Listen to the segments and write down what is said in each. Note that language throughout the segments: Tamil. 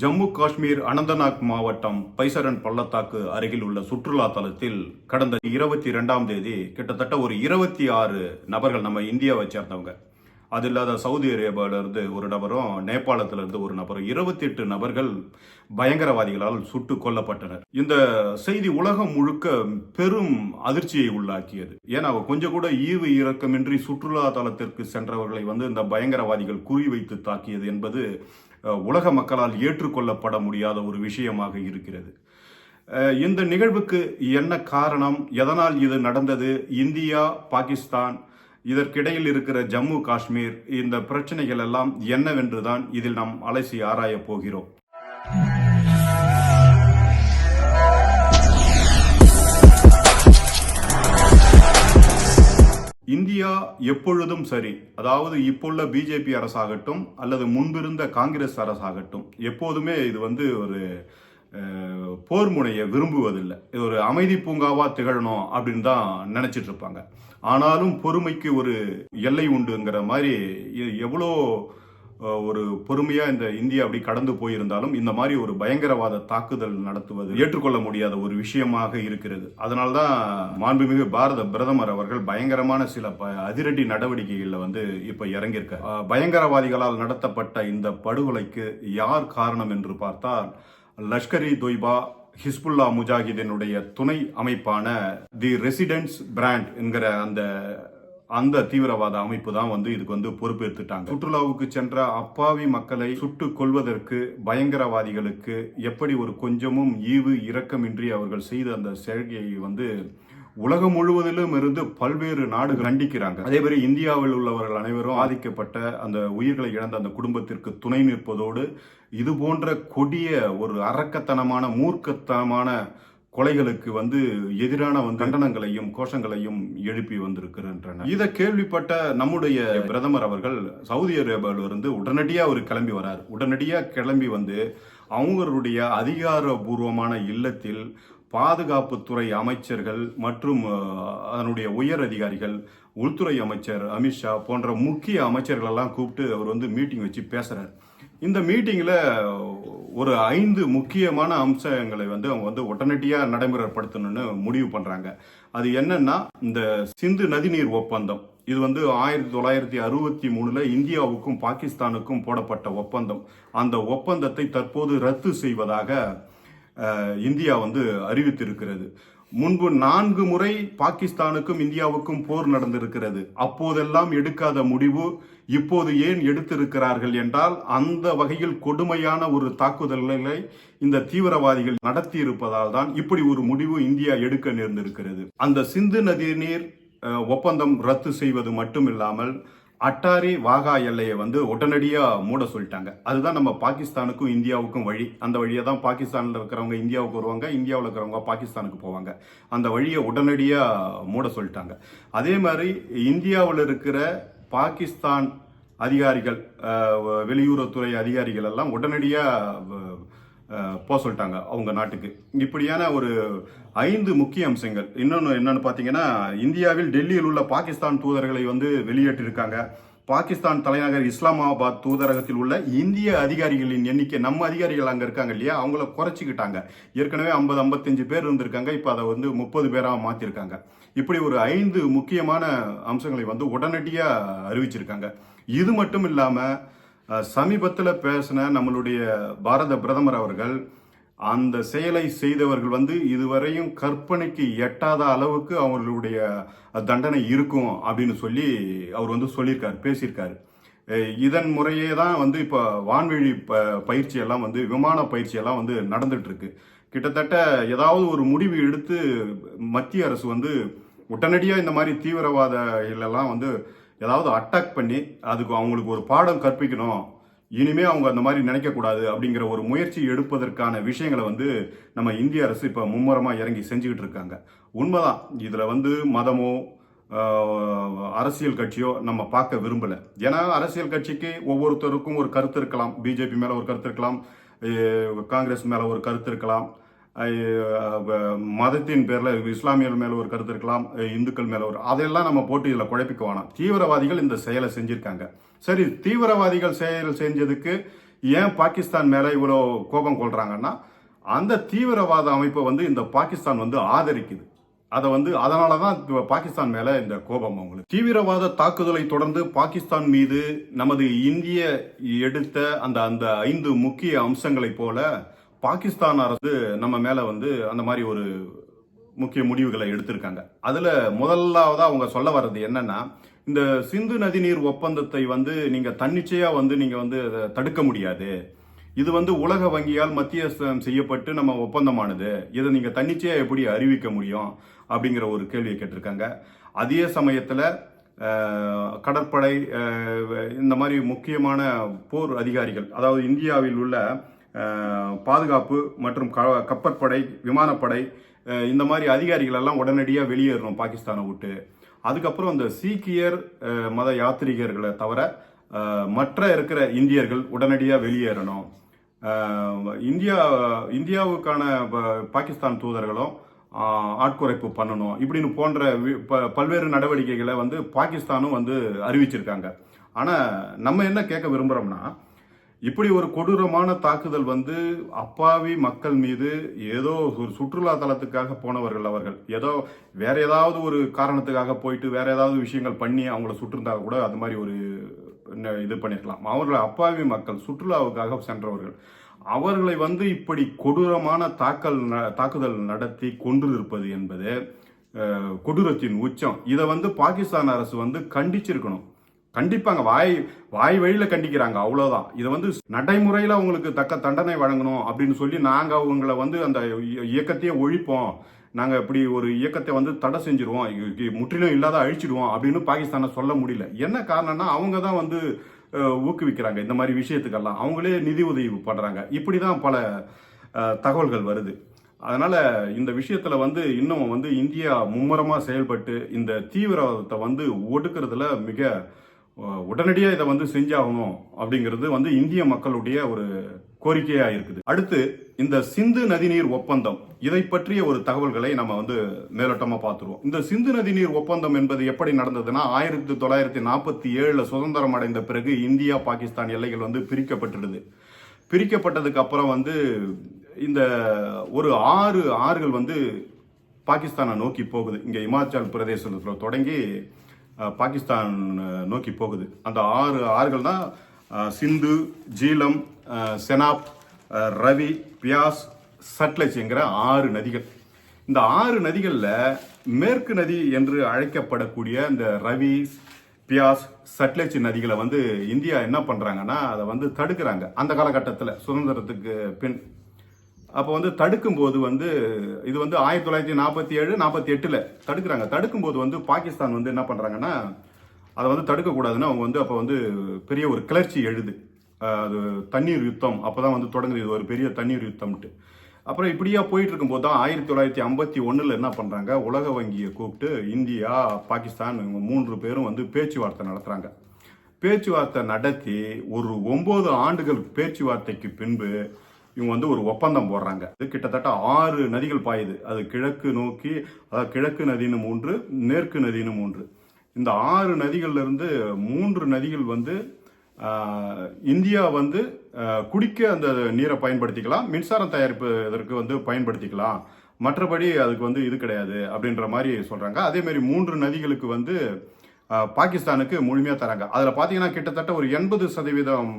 ஜம்மு காஷ்மீர் அனந்தநாக் மாவட்டம் பைசரன் பள்ளத்தாக்கு அருகில் உள்ள சுற்றுலா தலத்தில் கடந்த இருபத்தி ரெண்டாம் தேதி கிட்டத்தட்ட ஒரு இருபத்தி ஆறு நபர்கள் நம்ம இந்தியாவை சேர்ந்தவங்க. அது இல்லாத சவுதி அரேபியாவிலிருந்து ஒரு நபரும் நேபாளத்திலிருந்து ஒரு நபரும் இருபத்தி எட்டு நபர்கள் பயங்கரவாதிகளால் சுட்டு கொல்லப்பட்டனர். இந்த செய்தி உலகம் முழுக்க பெரும் அதிர்ச்சியை உள்ளாக்கியது. ஏன்னா கொஞ்சம் கூட ஈவு இறக்கமின்றி சுற்றுலா தலத்திற்கு சென்றவர்களை வந்து இந்த பயங்கரவாதிகள் குறிவைத்து தாக்கியது என்பது உலக மக்களால் ஏற்றுக்கொள்ளப்பட முடியாத ஒரு விஷயமாக இருக்கிறது. இந்த நிகழ்வுக்கு என்ன காரணம்? எதனால் இது நடந்தது? இந்தியா பாகிஸ்தான் இதற்கிடையில் இருக்கிற ஜம்மு காஷ்மீர் இந்த பிரச்சனைகள் எல்லாம் என்னவென்றுதான் இதில் நாம் அலசி ஆராயப் போகிறோம். இந்தியா எப்பொழுதும் சரி. அதாவது இப்போள்ள பிஜேபி அரசாகட்டும் அல்லது முன்பிருந்த காங்கிரஸ் அரசாகட்டும் எப்போதுமே இது வந்து ஒரு போர் முனையை விரும்புவதில்லை. இது ஒரு அமைதி பூங்காவா திகழணும் அப்படின்னு தான் நினைச்சிட்டு இருப்பாங்க. ஆனாலும் பொறுமைக்கு ஒரு எல்லை உண்டுங்கிற மாதிரி எவ்வளோ ஒரு பொறுமையா இந்த இந்தியா அப்படி கடந்து போயிருந்தாலும் இந்த மாதிரி ஒரு பயங்கரவாத தாக்குதல் நடத்துவது ஏற்றுக்கொள்ள முடியாத ஒரு விஷயமாக இருக்கிறது. அதனால்தான் மாண்புமிகு பாரத பிரதமர் அவர்கள் பயங்கரமான சில ப- அதிரடி நடவடிக்கைகளில் வந்து இப்ப இறங்கியிருக்க பயங்கரவாதிகளால் நடத்தப்பட்ட இந்த படுகொலைக்கு யார் காரணம் என்று பார்த்தால் லஷ்கர் இ தொய்பா ஹிஸ்புல்லா முஜாஹிதினுடைய துணை அமைப்பான தி ரெசிடென்ட்ஸ் பிராண்ட் என்கிற அந்த அந்த தீவிரவாத அமைப்பு தான் வந்து இதுக்கு வந்து பொறுப்பேற்றுட்டாங்க சுற்றுலாவுக்கு சென்ற அப்பாவி மக்களை சுட்டு கொள்வதற்கு பயங்கரவாதிகளுக்கு எப்படி ஒரு கொஞ்சமும் ஈவு இரக்கமின்றி அவர்கள் செய்த அந்த செயற்கையை வந்து உலகம் முழுவதிலும் இருந்து பல்வேறு நாடுகள் கண்டிக்கிறாங்க. அதே இந்தியாவில் உள்ளவர்கள் அனைவரும் ஆதிக்கப்பட்ட அந்த உயிர்களை இழந்த அந்த குடும்பத்திற்கு துணை நிற்பதோடு இது போன்ற கொடிய ஒரு அரக்கத்தனமான மூர்க்கத்தனமான கொலைகளுக்கு வந்து எதிரான வந்து கண்டனங்களையும் கோஷங்களையும் எழுப்பி வந்திருக்கின்றன. இதை கேள்விப்பட்ட நம்முடைய பிரதமர் அவர்கள் சவுதி அரேபியாவிலிருந்து உடனடியாக அவர் கிளம்பி வரார். உடனடியாக கிளம்பி வந்து அவங்களுடைய அதிகாரபூர்வமான இல்லத்தில் பாதுகாப்புத்துறை அமைச்சர்கள் மற்றும் அதனுடைய உயர் அதிகாரிகள் உள்துறை அமைச்சர் அமித்ஷா போன்ற முக்கிய அமைச்சர்கள் எல்லாம் கூப்பிட்டு அவர் வந்து மீட்டிங் வச்சு பேசுகிறார் இந்த மீட்டிங்கில் ஒரு ஐந்து முக்கியமான அம்சங்களை வந்து அவங்க வந்து உடனடியாக நடைமுறைப்படுத்தணும்னு முடிவு பண்ணுறாங்க அது என்னன்னா இந்த சிந்து நதிநீர் ஒப்பந்தம். இது வந்து ஆயிரத்தி தொள்ளாயிரத்தி அறுபத்தி மூணுல இந்தியாவுக்கும் பாகிஸ்தானுக்கும் போடப்பட்ட ஒப்பந்தம். அந்த ஒப்பந்தத்தை தற்போது ரத்து செய்வதாக இந்தியா வந்து அறிவித்திருக்கிறது. முன்பு நான்கு முறை பாகிஸ்தானுக்கும் இந்தியாவுக்கும் போர் நடந்திருக்கிறது. அப்போதெல்லாம் எடுக்காத முடிவு இப்போது ஏன் எடுத்திருக்கிறார்கள் என்றால் அந்த வகையில் கொடுமையான ஒரு தாக்குதல்களை இந்த தீவிரவாதிகள் நடத்தி இருப்பதால் தான் இப்படி ஒரு முடிவு இந்தியா எடுக்க நேர்ந்திருக்கிறது. அந்த சிந்து நதிநீர் நீர் ஒப்பந்தம் ரத்து செய்வது மட்டும் இல்லாமல் அட்டாரி வாகா எல்லையை வந்து உடனடியாக மூட சொல்லிட்டாங்க. அதுதான் நம்ம பாகிஸ்தானுக்கும் இந்தியாவுக்கும் வழி. அந்த வழியை தான் பாகிஸ்தானில் இருக்கிறவங்க இந்தியாவுக்கு வருவாங்க இந்தியாவில் இருக்கிறவங்க பாகிஸ்தானுக்கு போவாங்க. அந்த வழியை உடனடியாக மூட சொல்லிட்டாங்க. அதே மாதிரி இந்தியாவில் இருக்கிற பாகிஸ்தான் அதிகாரிகள் வெளியுறவுத்துறை அதிகாரிகள் எல்லாம் உடனடியாக போக சொல்லிட்டாங்க அவங்க நாட்டுக்கு. இப்படியான ஒரு ஐந்து முக்கிய அம்சங்கள். இன்னொன்று என்னன்னு பார்த்தீங்கன்னா இந்தியாவில் டெல்லியில் உள்ள பாகிஸ்தான் தூதர்களை வந்து வெளியேற்றிருக்காங்க. பாகிஸ்தான் தலைநகர் இஸ்லாமாபாத் தூதரகத்தில் உள்ள இந்திய அதிகாரிகளின் எண்ணிக்கை நம்ம அதிகாரிகள் அங்கே இருக்காங்க இல்லையா? அவங்கள குறைச்சிக்கிட்டாங்க. ஏற்கனவே ஐம்பது ஐம்பத்தஞ்சு பேர் இருந்திருக்காங்க. இப்போ அதை வந்து முப்பது பேராக மாற்றிருக்காங்க இப்படி ஒரு ஐந்து முக்கியமான அம்சங்களை வந்து உடனடியாக அறிவிச்சிருக்காங்க. இது மட்டும் இல்லாமல் சமீபத்தில் பேசின நம்மளுடைய பாரத பிரதமர் அவர்கள் அந்த செயலை செய்தவர்கள் வந்து இதுவரையும் கற்பனைக்கு எட்டாத அளவுக்கு அவர்களுடைய தண்டனை இருக்கும் அப்படின்னு சொல்லி அவர் வந்து சொல்லியிருக்காரு பேசியிருக்காரு. இதன் முறையே தான் வந்து இப்போ வான்வெளி ப பயிற்சியெல்லாம் வந்து விமான பயிற்சியெல்லாம் வந்து நடந்துகிட்ருக்கு கிட்டத்தட்ட ஏதாவது ஒரு முடிவு எடுத்து மத்திய அரசு வந்து உடனடியாக இந்த மாதிரி தீவிரவாத எல்லாம் வந்து ஏதாவது அட்டாக் பண்ணி அதுக்கு அவங்களுக்கு ஒரு பாடம் கற்பிக்கணும். இனிமே அவங்க அந்த மாதிரி நினைக்கக்கூடாது அப்படிங்கிற ஒரு முயற்சி எடுப்பதற்கான விஷயங்களை வந்து நம்ம இந்திய அரசு இப்போ மும்முரமாக இறங்கி செஞ்சுக்கிட்டு இருக்காங்க. உண்மைதான். இதில் வந்து மதமோ அரசியல் கட்சியோ நம்ம பார்க்க விரும்பலை. ஏன்னா அரசியல் கட்சிக்கு ஒவ்வொருத்தருக்கும் ஒரு கருத்து இருக்கலாம். பிஜேபி மேலே ஒரு கருத்து இருக்கலாம். காங்கிரஸ் மேலே ஒரு கருத்து இருக்கலாம். மதத்தின் பேரில் இஸ்லாமியர் மேலே ஒரு கருத்து இருக்கலாம் இந்துக்கள் மேலே ஒரு அதெல்லாம் நம்ம போட்டு இதில் குழப்பிக்க வேணாம். தீவிரவாதிகள் இந்த செயலை செஞ்சுருக்காங்க. சரி தீவிரவாதிகள் செயல் செஞ்சதுக்கு ஏன் பாகிஸ்தான் மேலே இவ்வளோ கோபம் கொள்கிறாங்கன்னா அந்த தீவிரவாத அமைப்பை வந்து இந்த பாகிஸ்தான் வந்து ஆதரிக்குது. அதை வந்து அதனால தான் இப்போ பாகிஸ்தான் மேலே இந்த கோபம் அவங்களுக்கு. தீவிரவாத தாக்குதலை தொடர்ந்து பாகிஸ்தான் மீது நமது இந்திய எடுத்த அந்த அந்த ஐந்து முக்கிய அம்சங்களைப் போல பாகிஸ்தான் அரசு நம்ம மேலே வந்து அந்த மாதிரி ஒரு முக்கிய முடிவுகளை எடுத்திருக்காங்க. அதில் முதலாவதாக அவங்க சொல்ல வர்றது என்னன்னா இந்த சிந்து நதிநீர் ஒப்பந்தத்தை வந்து நீங்கள் தன்னிச்சையாக வந்து நீங்கள் வந்து அதை தடுக்க முடியாது. இது வந்து உலக வங்கியால் மத்தியஸ்தம் செய்யப்பட்டு நம்ம ஒப்பந்தமானது. இதை நீங்கள் தன்னிச்சையாக எப்படி அறிவிக்க முடியும் அப்படிங்கிற ஒரு கேள்வியை கேட்டிருக்காங்க. அதே சமயத்தில் கடற்படை இந்த மாதிரி முக்கியமான போர் அதிகாரிகள் அதாவது இந்தியாவில் உள்ள பாதுகாப்பு மற்றும் க- கப்பற்படை விமானப்படை இந்த மாதிரி அதிகாரிகள் எல்லாம் உடனடியாக வெளியேறணும் பாகிஸ்தானை விட்டு. அதுக்கப்புறம் அந்த சீக்கியர் மத யாத்ரீகர்களை தவிர மற்ற இருக்கிற இந்தியர்கள் உடனடியாக வெளியேறணும். இந்தியா இந்தியாவுக்கான ப- பாகிஸ்தான் தூதர்களும் ஆட்குறைப்பு பண்ணணும் இப்படின்னு போன்ற ப- பல்வேறு நடவடிக்கைகளை வந்து பாகிஸ்தானும் வந்து அறிவிச்சிருக்காங்க. ஆனால் நம்ம என்ன கேட்க விரும்புகிறோம்னா இப்படி ஒரு கொடூரமான தாக்குதல் வந்து அப்பாவி மக்கள் மீது ஏதோ ஒரு சுற்றுலா தலத்துக்காக போனவர்கள் அவர்கள். ஏதோ வேற ஏதாவது ஒரு காரணத்துக்காக போயிட்டு வேற ஏதாவது விஷயங்கள் பண்ணி அவங்கள சுட்டிருந்தா கூட அது மாதிரி ஒரு ந- இது பண்ணிருக்கலாம். அவர்கள் அப்பாவி மக்கள் சுற்றுலாவுக்காக சென்றவர்கள். அவர்களை வந்து இப்படி கொடூரமான தாக்கல் ந- தாக்குதல் நடத்தி கொன்றிருப்பது என்பது கொடூரத்தின் உச்சம். இதை வந்து பாகிஸ்தான் அரசு வந்து கண்டிச்சிருக்கணும். கண்டிப்பாங்க. வாய் வாய் வழியில கண்டிக்கிறாங்க. அவ்வளவுதான். இதை வந்து நடைமுறையில அவங்களுக்கு தக்க தண்டனை வழங்கணும் அப்படின்னு சொல்லி நாங்க அவங்கள வந்து அந்த இயக்கத்தையே ஒழிப்போம். நாங்க இப்படி ஒரு இயக்கத்தை வந்து தடை செஞ்சிருவோம். முற்றிலும் இல்லாத அழிச்சிடுவோம் அப்படின்னு பாகிஸ்தானை சொல்ல முடியல. என்ன காரணம்னா அவங்க தான் வந்து ஊக்குவிக்கிறாங்க இந்த மாதிரி விஷயத்துக்கெல்லாம். அவங்களே நிதி உதவி பண்றாங்க. இப்படிதான் பல தகவல்கள் வருது. அதனால இந்த விஷயத்துல வந்து இன்னும் வந்து இந்தியா மும்முரமா செயல்பட்டு இந்த தீவிரவாதத்தை வந்து ஒடுக்கிறதுல மிக உடனடியாக இதை வந்து செஞ்சாகணும் அப்படிங்கிறது வந்து இந்திய மக்களுடைய ஒரு கோரிக்கையாக இருக்குது. அடுத்து இந்த சிந்து நதிநீர் ஒப்பந்தம். இதை பற்றிய ஒரு தகவல்களை நம்ம வந்து மேலோட்டமாக பார்த்துருவோம். இந்த சிந்து நதிநீர் ஒப்பந்தம் என்பது எப்படி நடந்ததுன்னா ஆயிரத்தி தொள்ளாயிரத்தி நாற்பத்தி ஏழில் சுதந்திரம் அடைந்த பிறகு இந்தியா பாகிஸ்தான் எல்லைகள் வந்து பிரிக்கப்பட்டுடுது. பிரிக்கப்பட்டதுக்கு அப்புறம் வந்து இந்த ஒரு ஆறு ஆறுகள் வந்து பாகிஸ்தானை நோக்கி போகுது. இங்கே இமாச்சல் பிரதேசத்தில் தொடங்கி பாகிஸ்தான் நோக்கி போகுது. அந்த ஆறு ஆறுகள் தான் சிந்து ஜீலம் செனாப் ரவி பியாஸ் சட்லஜ்ங்கிற ஆறு நதிகள். இந்த ஆறு நதிகளில் மேற்கு நதி என்று அழைக்கப்படக்கூடிய இந்த ரவி பியாஸ் சட்லஜ் நதிகளை வந்து இந்தியா என்ன பண்ணுறாங்கன்னா அதை வந்து தடுக்கிறாங்க. அந்த காலகட்டத்தில் சுதந்திரத்துக்கு பின். அப்போ வந்து தடுக்கும்போது வந்து இது வந்து ஆயிரத்தி தொள்ளாயிரத்தி நாற்பத்தி ஏழு நாற்பத்தி எட்டில் தடுக்கிறாங்க. தடுக்கும்போது வந்து பாகிஸ்தான் வந்து என்ன பண்ணுறாங்கன்னா அதை வந்து தடுக்கக்கூடாதுன்னு அவங்க வந்து அப்போ வந்து பெரிய ஒரு கிளர்ச்சி எழுது. அது தண்ணீர் யுத்தம் அப்போ தான் வந்து தொடங்குது. இது ஒரு பெரிய தண்ணீர் யுத்தம்ட்டு அப்புறம் இப்படியா போயிட்டு இருக்கும்போது தான் ஆயிரத்தி தொள்ளாயிரத்தி ஐம்பத்தி ஒன்றில் என்ன பண்ணுறாங்க உலக வங்கியை கூப்பிட்டு இந்தியா பாகிஸ்தான் இவங்க மூன்று பேரும் வந்து பேச்சுவார்த்தை நடத்துகிறாங்க பேச்சுவார்த்தை நடத்தி ஒரு ஒம்பது ஆண்டுகள் பேச்சுவார்த்தைக்கு பின்பு இவங்க வந்து ஒரு ஒப்பந்தம் போடுறாங்க. இது கிட்டத்தட்ட ஆறு நதிகள் பாயுது. அது கிழக்கு நோக்கி அதாவது கிழக்கு நதின்னு மூன்று மேற்கு நதின்னு மூன்று. இந்த ஆறு நதிகள்லேருந்து மூன்று நதிகள் வந்து இந்தியா வந்து குடிக்க அந்த நீரை பயன்படுத்திக்கலாம் மின்சாரம் தயாரிப்பு இதற்கு வந்து பயன்படுத்திக்கலாம். மற்றபடி அதுக்கு வந்து இது கிடையாது அப்படின்ற மாதிரி சொல்கிறாங்க அதேமாரி மூன்று நதிகளுக்கு வந்து பாகிஸ்தானுக்கு முழுமையாக தராங்க. அதில் பார்த்தீங்கன்னா கிட்டத்தட்ட ஒரு எண்பது சதவீதம்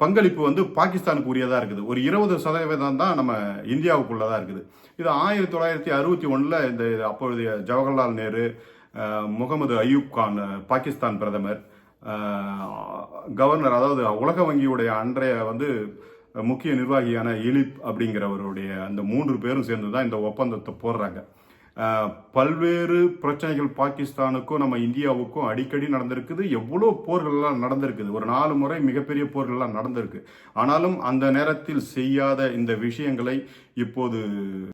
பங்களிப்பு வந்து பாகிஸ்தானுக்கு உரியதாக இருக்குது. ஒரு இருபது சதவீதம் தான் நம்ம இந்தியாவுக்குள்ளதா இருக்குது. இது ஆயிரத்தி தொள்ளாயிரத்தி அறுபத்தி ஒன்றில் இந்த அப்பொழுதைய ஜவஹர்லால் நேரு முகமது அயூப் கான் பாகிஸ்தான் பிரதமர் கவர்னர் அதாவது உலக வங்கியுடைய அன்றைய வந்து முக்கிய நிர்வாகியான இலிப் அப்படிங்கிறவருடைய அந்த மூன்று பேரும் சேர்ந்து தான் இந்த ஒப்பந்தத்தை போடுறாங்க. பல்வேறு பிரச்சனைகள் பாகிஸ்தானுக்கும் நம்ம இந்தியாவுக்கும் அடிக்கடி நடந்திருக்குது. எவ்வளோ போர்கள்லாம் நடந்திருக்குது. ஒரு நாலு முறை மிகப்பெரிய போர்கள்லாம் நடந்திருக்கு. ஆனாலும் அந்த நேரத்தில் செய்யாத இந்த விஷயங்களை இப்போது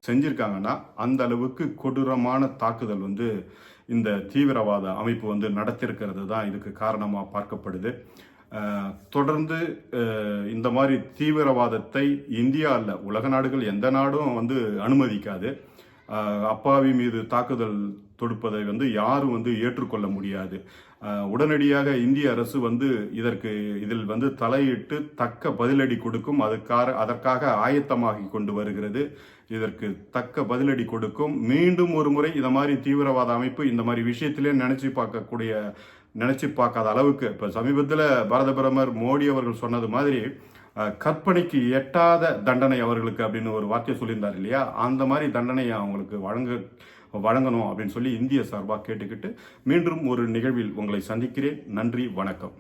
செஞ்சிருக்காங்கன்னா அந்த அளவுக்கு கொடூரமான தாக்குதல் வந்து இந்த தீவிரவாத அமைப்பு வந்து நடத்திருக்கிறது தான் இதுக்கு காரணமாக பார்க்கப்படுது. தொடர்ந்து இந்த மாதிரி தீவிரவாதத்தை இந்தியா இல்லை உலக நாடுகள் எந்த நாடும் வந்து அனுமதிக்காது. அப்பாவி மீது தாக்குதல் தொடுப்பதை வந்து யாரும் வந்து ஏற்றுக்கொள்ள முடியாது. உடனடியாக இந்திய அரசு வந்து இதற்கு இதில் வந்து தலையிட்டு தக்க பதிலடி கொடுக்கும். அதுக்காக அதற்காக ஆயத்தமாகி கொண்டு வருகிறது. இதற்கு தக்க பதிலடி கொடுக்கும். மீண்டும் ஒரு முறை இந்த மாதிரி தீவிரவாத அமைப்பு இந்த மாதிரி விஷயத்திலே நினைச்சு பார்க்கக்கூடிய நினைச்சு பார்க்காத அளவுக்கு இப்போ சமீபத்தில் பாரத பிரதமர் மோடி அவர்கள் சொன்னது மாதிரி கற்பனைக்கு எட்டாத தண்டனை அவர்களுக்கு அப்படின்னு ஒரு வார்த்தையை சொல்லியிருந்தார் இல்லையா? அந்த மாதிரி தண்டனையை அவங்களுக்கு வழங்க வழங்கணும் அப்படின்னு சொல்லி இந்திய சார்பாக கேட்டுக்கிட்டு மீண்டும் ஒரு நிகழ்வில் உங்களை சந்திக்கிறேன். நன்றி வணக்கம்.